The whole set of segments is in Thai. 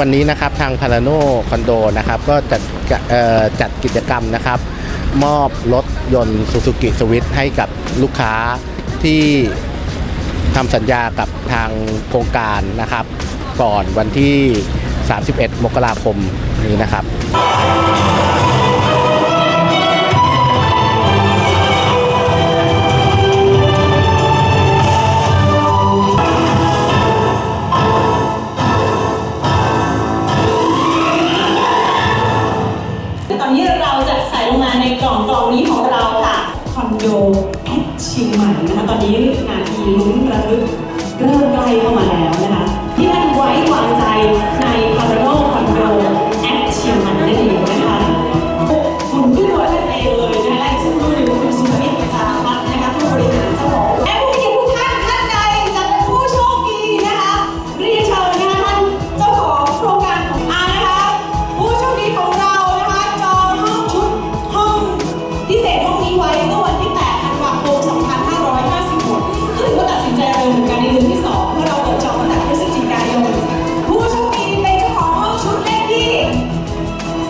วันนี้นะครับทางพาราโนคอนโดนะครับก็จัดจัดกิจกรรมนะครับ มอบรถยนต์ซูซูกิสวิตให้กับลูกค้าที่ทำสัญญากับทางโครงการนะครับ ก่อนวันที่ 31 มกราคมนี้นะครับ ตอนนี้เราจะใส่ลงมาในกล่องกล่องนี้ของเราค่ะคอนโดแอดเชียงใหม่นะคะตอนนี้นาทีลุ้นระทึกเริ่มใกล้เข้ามาแล้วนะคะ ว่าตัดสินใจเร็วเหมือนกันในเดือนที่2เมื่อเราเปิดจองตั้งแต่พฤศจิกายน ผู้โชคดีเป็นเจ้าของห้องชุดเลขที่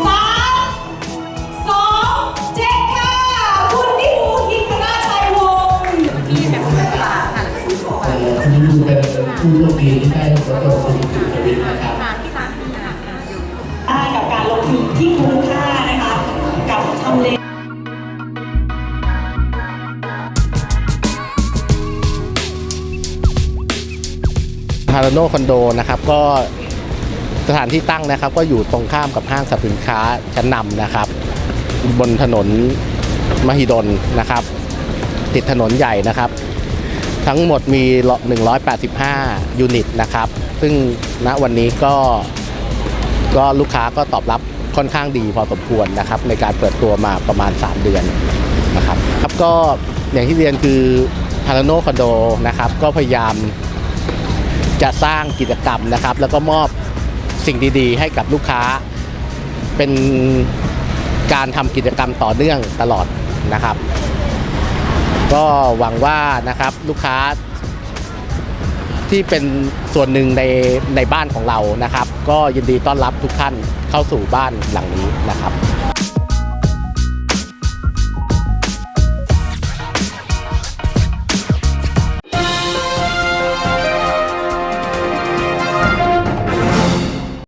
3 2 7ค่ะ คุณนิภูทิพนาชัยวงศ์เอ่อคุณดูเป็นผู้โชคดีที่ได้รถยนต์ซูซูกิสวิตนะครับได้กับการลงทุนที่คุ้มค่านะคะกับทำเล พาราโนคอนโดนะครับก็สถานที่ตั้งนะครับ ก็อยู่ตรงข้ามกับห้างสรรพสินค้าชั้นนำนะครับ บนถนนมหิดลนะครับ ติดถนนใหญ่นะครับ ทั้งหมดมี 185 ยูนิตนะครับ ซึ่งณวันนี้ก็ก็ลูกค้าก็ตอบรับค่อนข้างดีพอสมควรนะครับ ในการเปิดตัวมาประมาณ 3 เดือนนะครับครับก็อย่างที่เรียนคือพาราโนคอนโดนะครับ ก็พยายาม จะสร้างกิจกรรมนะครับ แล้วก็มอบสิ่งดีๆ ให้กับลูกค้า เป็นการทำกิจกรรมต่อเนื่องตลอดนะครับ ก็หวังว่านะครับลูกค้าที่เป็นส่วนหนึ่งในในบ้านของเรานะครับ ก็ยินดีต้อนรับทุกท่านเข้าสู่บ้านหลังนี้นะครับ